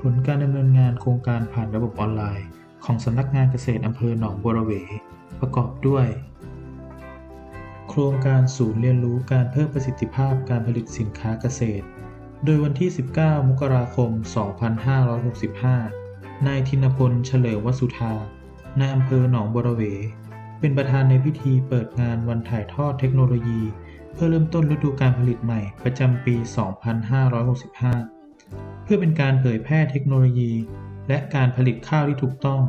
ผลการดำเนินงานโครงการผ่านระบบออนไลน์ ของสำนักงานเกษตรอำเภอหนองบัวระเว ประกอบด้วย โครงการศูนย์เรียนรู้การเพิ่มประสิทธิภาพการผลิตสินค้าเกษตร โดยวันที่ 19 มกราคม 2565 นายธินพลเฉลิมวสุธานายอำเภอหนองบัวระเว เป็นประธานในพิธีเปิดงานวันถ่ายทอดเทคโนโลยี เพื่อเริ่มต้นฤดูการผลิตใหม่ประจำปี 2565 พื่อเป็นการเผยแพร่เทคโนโลยี และการผลิตข้าวที่ถูกต้อง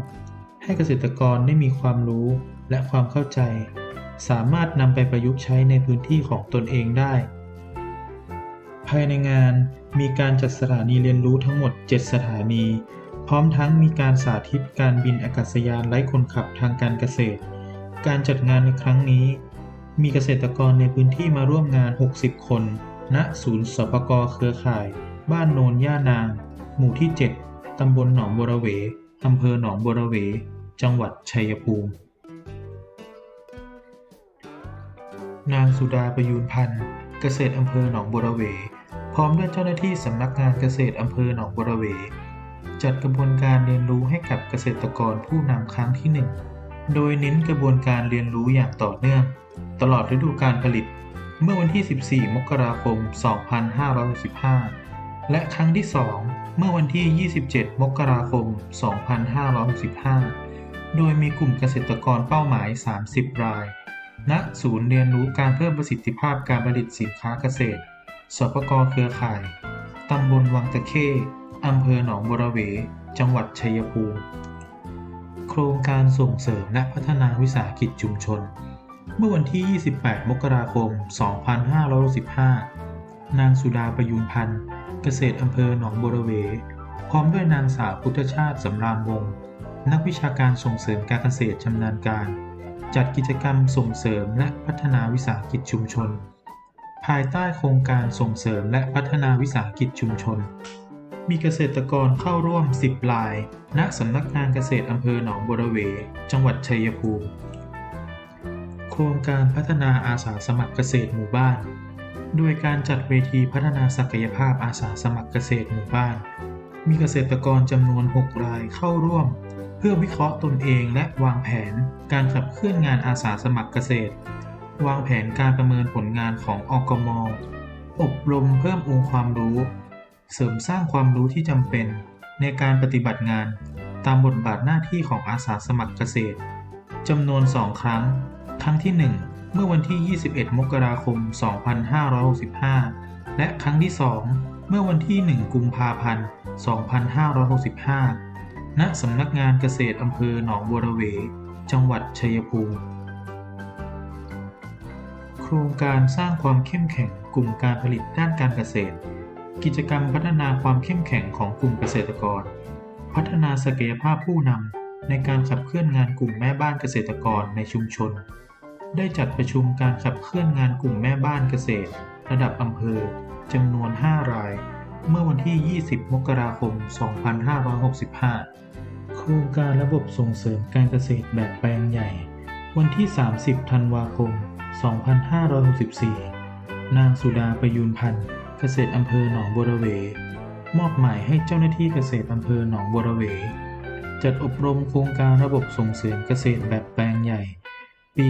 ให้เกษตรกรได้มีความรู้และความเข้าใจ สามารถนำไปประยุกต์ใช้ในพื้นที่ของตนเองได้ ภายในงานมีการจัดสถานีเรียนรู้ทั้งหมด 7 สถานี พร้อมทั้งมีการสาธิตการบินอากาศยานไร้คนขับทางการเกษตร การจัดงานในครั้งนี้ มีเกษตรกรในพื้นที่มาร่วมงาน 60 คน ณ ศูนย์สปกเครือข่าย บ้านโนนย่านาง หมู่ที่ 7 ตำบลหนองบัวระเว อำเภอหนองบัวระเว จังหวัดชัยภูมิ นางสุดาประยูนพันธ์เกษตรอำเภอหนองบัวระเว พร้อมด้วยเจ้าหน้าที่สำนักงานเกษตรอำเภอหนองบัวระเว จัดกระบวนการเรียนรู้ให้กับเกษตรกรผู้นำครั้งที่ 1 โดยเน้นกระบวนการเรียนรู้อย่างต่อเนื่อง ตลอดฤดูการผลิตเมื่อวันที่ 14 มกราคม 2565 และครั้งที่ 2 เมื่อวันที่ 27 มกราคม 2565 โดยมีกลุ่มเกษตรกรเป้าหมาย 30 ราย ณ ศูนย์เรียนรู้การเพิ่มประสิทธิภาพการผลิตสินค้าเกษตร สปกเครือข่าย ตำบลวังตะเข้อำเภอหนองบัวระเว จังหวัดชัยภูมิ โครงการส่งเสริมและพัฒนาวิสาหกิจชุมชน เมื่อวันที่ 28 มกราคม 2565 นางสุดาประยูนพันธ์ เกษตรอำเภอหนองบัวระเว พร้อมด้วยนางสาวพุทธชาติสำราญวงศ์นักวิชาการส่งเสริมการเกษตรชำนาญการ จัดกิจกรรมส่งเสริมและพัฒนาวิสาหกิจชุมชน ภายใต้โครงการส่งเสริมและพัฒนาวิสาหกิจชุมชน มีเกษตรกรเข้าร่วม 10 ราย ณ สำนักงานเกษตรอำเภอหนองบัวระเว จังหวัดชัยภูมิ โครงการพัฒนาอาสาสมัครเกษตรหมู่บ้าน โดยการจัดเวทีพัฒนาศักยภาพอาสาสมัครเกษตรหมู่บ้าน มีเกษตรกรจำนวน 6 รายเข้าร่วม เพื่อวิเคราะห์ตนเองและวางแผนการขับเคลื่อนงานอาสาสมัครเกษตร วางแผนการประเมินผลงานของอกม อบรมเพิ่มองค์ความรู้ เสริมสร้างความรู้ที่จำเป็น ในการปฏิบัติงานตามบทบาทหน้าที่ของอาสาสมัครเกษตรจำนวน 2 ครั้ง ครั้งที่ 1 เมื่อวันที่ 21 มกราคม 2565 และครั้งที่ 2 เมื่อวันที่ 1 กุมภาพันธ์ 2565 ณ สำนักงานเกษตรอำเภอหนองบัวระเว จังหวัดชัยภูมิ โครงการสร้างความเข้มแข็งกลุ่มการผลิตด้านการเกษตร กิจกรรมพัฒนาความเข้มแข็งของกลุ่มเกษตรกร พัฒนาศักยภาพผู้นำในการขับเคลื่อนงานกลุ่มแม่บ้านเกษตรกรในชุมชน ได้จัดประชุมการขับเคลื่อนงานกลุ่มแม่บ้านเกษตร ระดับอำเภอจำนวน 5 ราย เมื่อวันที่ 20 มกราคม 2565 โครงการระบบส่งเสริมการเกษตรแบบแปลงใหญ่ วันที่ 30 ธันวาคม 2564 นางสุดาประยูนพันธ์ เกษตรอำเภอหนองบัวระเว มอบหมายให้เจ้าหน้าที่เกษตรอำเภอหนองบัวระเว จัดอบรมโครงการระบบส่งเสริมเกษตรแบบแปลงใหญ่ ปี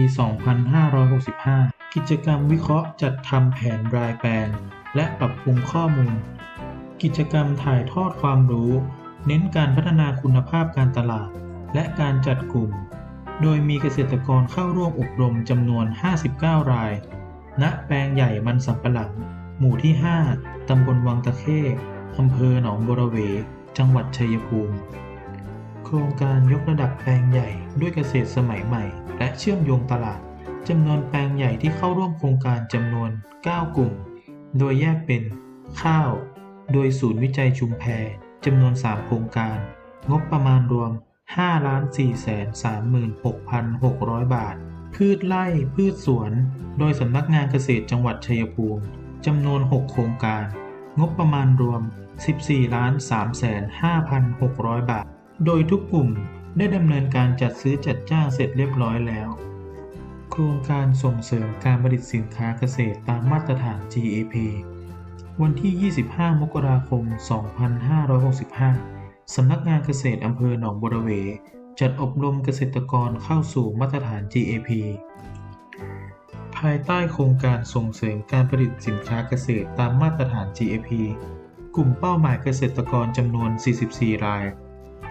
2565 กิจกรรมวิเคราะห์จัดทำแผนรายแปลงและปรับปรุงข้อมูล กิจกรรมถ่ายทอดความรู้ เน้นการพัฒนาคุณภาพการตลาด และการจัดกลุ่ม โดยมีเกษตรกรเข้าร่วมอบรมจำนวน 59 ราย ณ แปลงใหญ่มันสำปะหลัง หมู่ที่ 5 ตำบลวังตะเข้อำเภอหนองบัวระเว จังหวัดชัยภูมิ ครงการยกระดับแปลงใหญ่ด้วยเกษตรสมัยใหม่ และเชื่อมโยงตลาดจำนวนแปลงใหญ่ที่เข้าร่วมโครงการจำนวน 9 กลุ่ม โดยแยกเป็น ข้าว โดยศูนย์วิจัยชุมแพจำนวน 3 โครงการ งบประมาณรวม 5,436,600 บาท พืชไร่พืชสวน โดยสำนักงานเกษตรจังหวัดชัยภูมิจำนวน 6 โครงการ งบประมาณรวม 14,355,600 บาท โดยทุกกลุ่มได้ดำเนินการจัดซื้อจัดจ้างเสร็จเรียบร้อยแล้ว โครงการส่งเสริมการผลิตสินค้าเกษตรตามมาตรฐาน GAP วันที่ 25 มกราคม 2565 สำนักงานเกษตรอำเภอหนองบัวระเว จัดอบรมเกษตรกรเข้าสู่มาตรฐาน GAP ภายใต้โครงการส่งเสริมการผลิตสินค้าเกษตรตามมาตรฐาน GAP กลุ่มเป้าหมายเกษตรกรจำนวน 44 ราย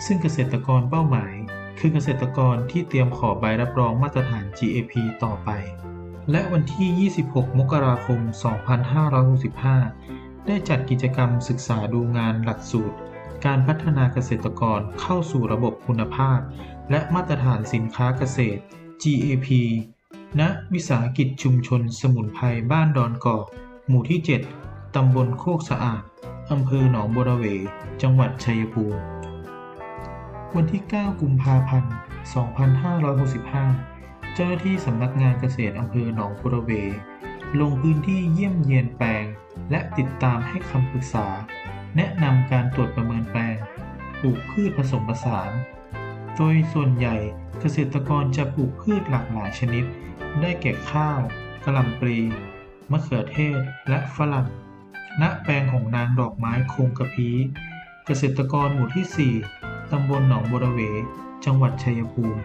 ซึ่งเกษตรกรเป้าหมาย คือเกษตรกรที่เตรียมขอใบรับรองมาตรฐาน GAP ต่อไป และวันที่ 26 มกราคม 2565 ได้จัดกิจกรรมศึกษาดูงานหลักสูตร การพัฒนาเกษตรกรเข้าสู่ระบบคุณภาพ และมาตรฐานสินค้าเกษตร GAP ณวิสาหกิจชุมชนสมุนไพรบ้านดอนกอกหมู่ที่ 7 ตำบลโคกสะอาด อำเภอหนองบัวระเว จังหวัดชัยภูมิ วันที่ 9 กุมภาพันธ์ 2565 เจ้าหน้าที่สำนักงานเกษตรอำเภอหนองบัวระเว ลงพื้นที่เยี่ยมเยียนแปลง และติดตามให้คำปรึกษา แนะนำการตรวจประเมินแปลง ปลูกพืชผสมผสาน โดยส่วนใหญ่เกษตรกรจะปลูกพืชหลากหลายชนิด ได้แก่ข้าวกะหล่ำปลีมะเขือเทศ และฝรั่ง ณ แปลงของนางดอกไม้คงกระพี เกษตรกรหมู่ที่ 4 ตำบลหนองบัวระเว จังหวัดชัยภูมิ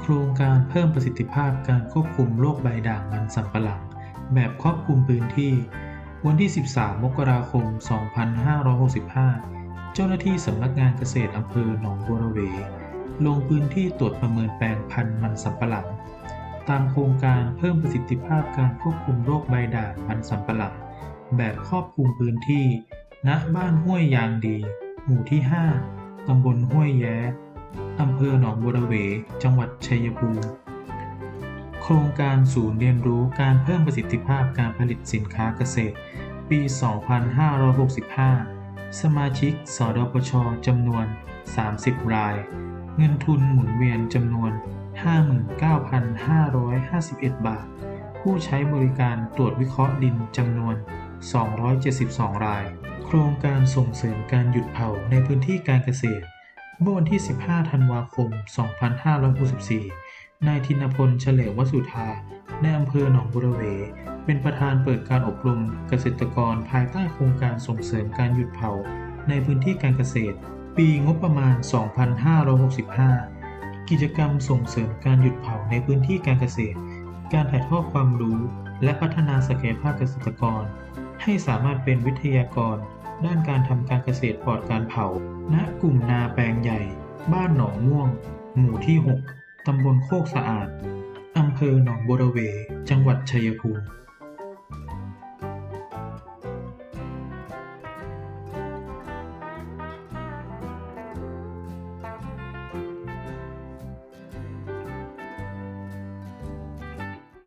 โครงการเพิ่มประสิทธิภาพการควบคุมโรคใบด่างมันสำปะหลัง แบบครอบคลุมพื้นที่ วันที่ 13 มกราคม 2565 เจ้าหน้าที่สำนักงานเกษตรอำเภอหนองบัวระเว ลงพื้นที่ตรวจประเมินแปลงพันธุ์มันสำปะหลัง ตามโครงการเพิ่มประสิทธิภาพการควบคุมโรคใบด่างมันสำปะหลัง แบบครอบคลุมพื้นที่ณบ้านห้วยยางดี หมู่ที่ 5 ตำบลห้วยแย้ อำเภอหนองบัวระเว จังหวัดชัยภูมิ โครงการศูนย์เรียนรู้การเพิ่มประสิทธิภาพการผลิตสินค้าเกษตร ปี 2565 สมาชิก สดปชจำนวน 30 ราย เงินทุนหมุนเวียนจำนวน 59,551 บาท ผู้ใช้บริการตรวจวิเคราะห์ดินจำนวน 272 ราย โครงการส่งเสริมการหยุดเผาในพื้นที่การเกษตร เมื่อวันที่ 15 ธันวาคม 2564 นายธินพลเฉลววสุธา ในอำเภอหนองบุรเว เป็นประธานเปิดการอบรมเกษตรกรภายใต้โครงการส่งเสริมการหยุดเผาในพื้นที่การเกษตร ปีงบประมาณ 2565 กิจกรรมส่งเสริมการหยุดเผาในพื้นที่การเกษตร การถ่ายทอดความรู้และพัฒนาศักยภาพเกษตรกร ให้สามารถเป็นวิทยากร ด้านการทำการเกษตรปลอดการเผา ณ กลุ่มนาแปลงใหญ่ บ้านหนองม่วง หมู่ที่ 6 ตำบลโคกสะอาด อำเภอหนองบัวระเว จังหวัดชัยภูมิ